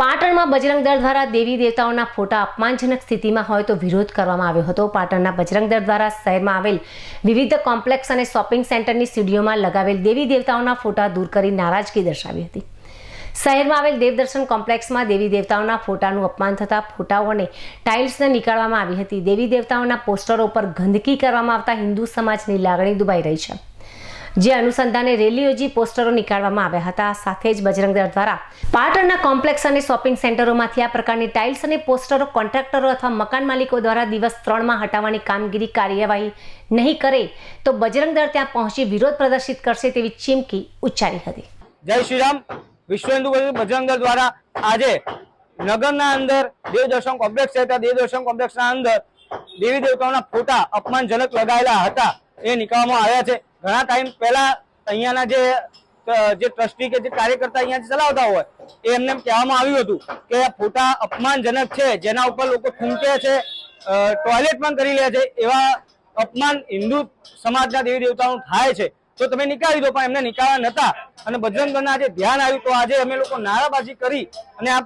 પાટણમાં બજરંગ દળ દ્વારા દેવી દેવતાઓના ફોટા અપમાનજનક સ્થિતિમાં હોય તો વિરોધ કરવામાં આવ્યો હતો. પાટણના બજરંગ દળ દ્વારા શહેરમાં આવેલ વિવિધ કોમ્પ્લેક્સ અને શોપિંગ સેન્ટરની સીડીઓમાં લગાવેલ દેવી દેવતાઓના ફોટા દૂર કરી નારાજગી દર્શાવી હતી. શહેરમાં આવેલ દેવદર્શન કોમ્પ્લેક્સમાં દેવી દેવતાઓના ફોટાનું અપમાન થતા ફોટાઓ અને ટાઇલ્સને નીકાળવામાં આવી હતી. દેવી દેવતાઓના પોસ્ટરો પર ગંદકી કરવામાં આવતા હિન્દુ સમાજની લાગણી દુભાઈ રહી છે. જે અનુસંધાને રેલી યોજી પોસ્ટરો નીકાળવામાં આવ્યા હતા. સાથે જ બજરંગ દળ દ્વારા પાટણના કોમ્પ્લેક્સ અને શોપિંગ સેન્ટરોમાંથી આ પ્રકારની ટાઇલ્સ અને પોસ્ટરો કોન્ટ્રાક્ટરો અથવા મકાન માલિકો દ્વારા દિવસ ત્રણમાં હટાવવાની કામગીરી કાર્યવાહી નહીં કરે તો બજરંગ દળ ત્યાં પહોંચી વિરોધ પ્રદર્શિત કરશે તેવી ચીમકી ઉચ્ચારી હતી. જય શ્રી રામ વિશ્વ હિન્દુ બજરંગ દળ દ્વારા આજે નગરના અંદર દેવદર્શન કોમ્પ્લેક્સ હતા દેવદર્શન કોમ્પ્લેક્સના અંદર દેવી દેવતાઓના ફોટા અપમાનજનક લગાવેલા હતા એ નીકળવામાં આવ્યા છે. ઘણા ટાઈમ પહેલા અહીંયાના જે જે ટ્રસ્ટી કે જે કાર્યકર્તા અહીંયા ચલાવતા હોય, એ એમને એમ કહેવામાં આવ્યું હતું કે ફોટા અપમાનજનક છે, જેના ઉપર લોકો થૂંકે છે ટોયલેટ પણ કરી લે છે, એવા અપમાન હિન્દુ સમાજના દેવી દેવતાઓનું થાય છે. તો તમે નીકાળી દો, પણ એમને નીકાળવા નતા. અને બજરંગ દળના આજે ધ્યાન આવ્યું તો આજે અમે લોકો નારાબાજી કરી અને આ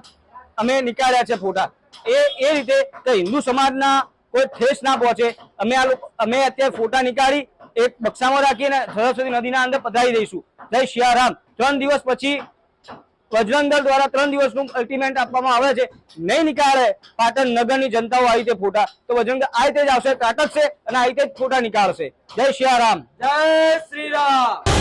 અમે નીકાળ્યા છે ફોટા. એ એ રીતે કે હિન્દુ સમાજના કોઈ ઠેસ ના પહોંચે. અમે આ લોકો, અમે અત્યારે ફોટા નીકાળી એક બક્સામાં રાખીને સરસ્વતી નદીના અંદર પધરાવી દઈશું. જય સિયારામ ત્રણ દિવસ પછી વજરંગદળ દ્વારા ત્રણ દિવસનું અલ્ટિમેન્ટ આપવામાં આવે છે. નહીં નીકાળે પાટણ નગરની જનતાઓ આવી રીતે ફોટા. તો બજરંગ દળ આ રીતે જ આવશે, ત્રાટકશે અને આ રીતે જ ફોટા નીકાળશે. જય સિયારામ જય શ્રી રામ.